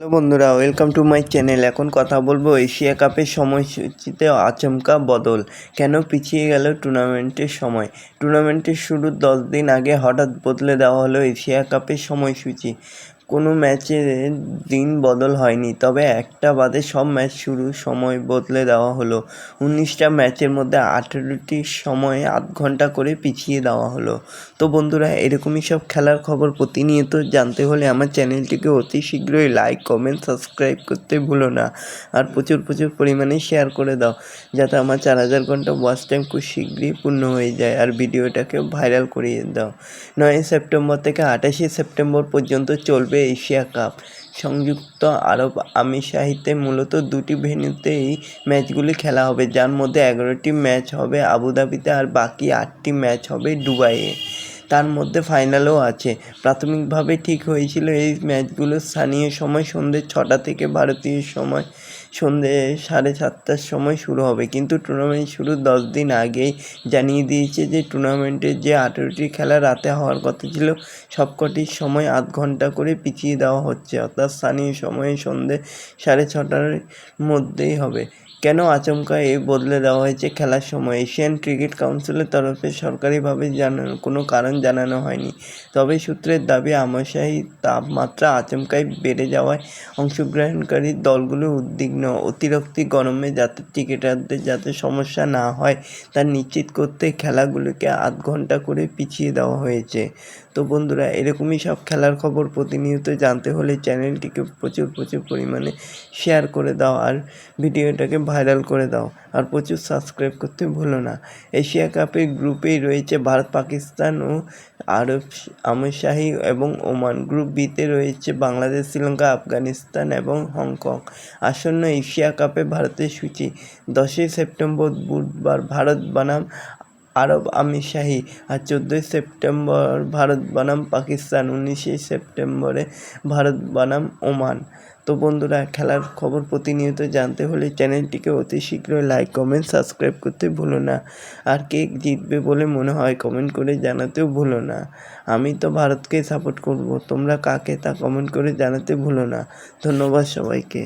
Hello বন্ধুরা, welcome to my channel. এখন কথা বলব এশিয়া কাপের সময়সূচিতে আচমকা বদল। কেন পিছিয়ে গেল টুর্নামেন্টের সময়? টুর্নামেন্টের শুরুর দশ দিন আগে হঠাৎ বদলে দেওয়া হলো এশিয়া কাপের সময়সূচি। কোনো ম্যাচের দিন বদল হয়নি, তবে একটা বাদে সব ম্যাচ শুরুর সময় বদলে দেওয়া হলো। উনিশটা ম্যাচের মধ্যে আঠেরোটির সময় আধ ঘণ্টা করে পিছিয়ে দেওয়া হলো। তো বন্ধুরা, এরকমই সব খেলার খবর প্রতিনিয়ত জানতে হলে আমার চ্যানেলটিকে অতি শীঘ্রই লাইক, কমেন্ট, সাবস্ক্রাইব করতে ভুলো না। আর প্রচুর প্রচুর পরিমাণে শেয়ার করে দাও, যাতে আমার চার হাজার ঘণ্টা ওয়াচ টাইম খুব শীঘ্রই পূর্ণ হয়ে যায় আর ভিডিওটাকে ভাইরাল করিয়ে দাও। নয় সেপ্টেম্বর থেকে আঠাশে সেপ্টেম্বর পর্যন্ত চলবে এশিয়া কাপ। সংযুক্ত আরব আমিরশাহিতে মূলত দুটি ভেন্যুতেই ম্যাচগুলি খেলা হবে। যার মধ্যে এগারোটি ম্যাচ হবে আবুধাবিতে আর বাকি আটটি ম্যাচ হবে দুবাইয়ে। তার মধ্যে ফাইনালও আছে। প্রাথমিকভাবে ঠিক হয়েছিল এই ম্যাচগুলো স্থানীয় সময় সন্ধ্যে ছটা থেকে ভারতীয় সময় সন্ধ্যে সাড়ে সাতটার সময় শুরু হবে। কিন্তু টুর্নামেন্ট শুরুর দশ দিন আগেই জানিয়ে দিয়েছে যে টুর্নামেন্টের যে আঠেরোটি খেলা রাতে হওয়ার কথা ছিল সবকটির সময় আধ ঘণ্টা করে পিছিয়ে দেওয়া হচ্ছে। অর্থাৎ স্থানীয় সময়ে সন্ধ্যে সাড়ে ছটার মধ্যেই হবে। কেন আচমকা এই বদলে দেওয়া হয়েছে খেলার সময়? এশিয়ান ক্রিকেট কাউন্সিলের তরফে সরকারিভাবে জানানো কোনো কারণ জানানো হয়নি। তবে সূত্রের দাবি, আমাশাহী তাপমাত্রা আচমকাই বেড়ে যাওয়ায় অংশগ্রহণকারী দলগুলো উদ্বিগ্ন। অতিরিক্ত গরমে যাতে ক্রিকেটারদের যাতে সমস্যা না হয়, তা নিশ্চিত করতে খেলাগুলোকে আধ ঘণ্টা করে পিছিয়ে দেওয়া হয়েছে। তো বন্ধুরা, এরকমই সব খেলার খবর প্রতিনিয়ত জানতে হলে চ্যানেলটিকে প্রচুর প্রচুর পরিমাণে শেয়ার করে দাও আর ভিডিওটাকে ভাইরাল করে দাও। আর প্রচুর সাবস্ক্রাইব করতে ভুলো না। এশিয়া কাপের গ্রুপেই রয়েছে ভারত, পাকিস্তান ও আরব আমিরশাহী এবং ওমান গ্রুপ বিতে রয়েছে বাংলাদেশ, শ্রীলঙ্কা, আফগানিস্তান এবং হংকং। আসন্ন এশিয়া কাপে ভারতের সূচি, দশই সেপ্টেম্বর বুধবার ভারত বনাম আরব আমিরশাহী আর চোদ্দোই সেপ্টেম্বর ভারত বনাম, পাকিস্তান। উনিশে সেপ্টেম্বরে ভারত বনাম, ওমান। তো বন্ধুরা, খেলার খবর প্রতিনিয়ত জানতে হলে চ্যানেলটিকে অতি শীঘ্রই লাইক, কমেন্ট, সাবস্ক্রাইব করতে ভুলো না। আর কে জিতবে বলে মনে হয় কমেন্ট করে জানাতেও ভুলো না। আমি তো ভারতকে সাপোর্ট করব, তোমরা কাকে তা কমেন্ট করে জানাতে ভুলো না। ধন্যবাদ সবাইকে।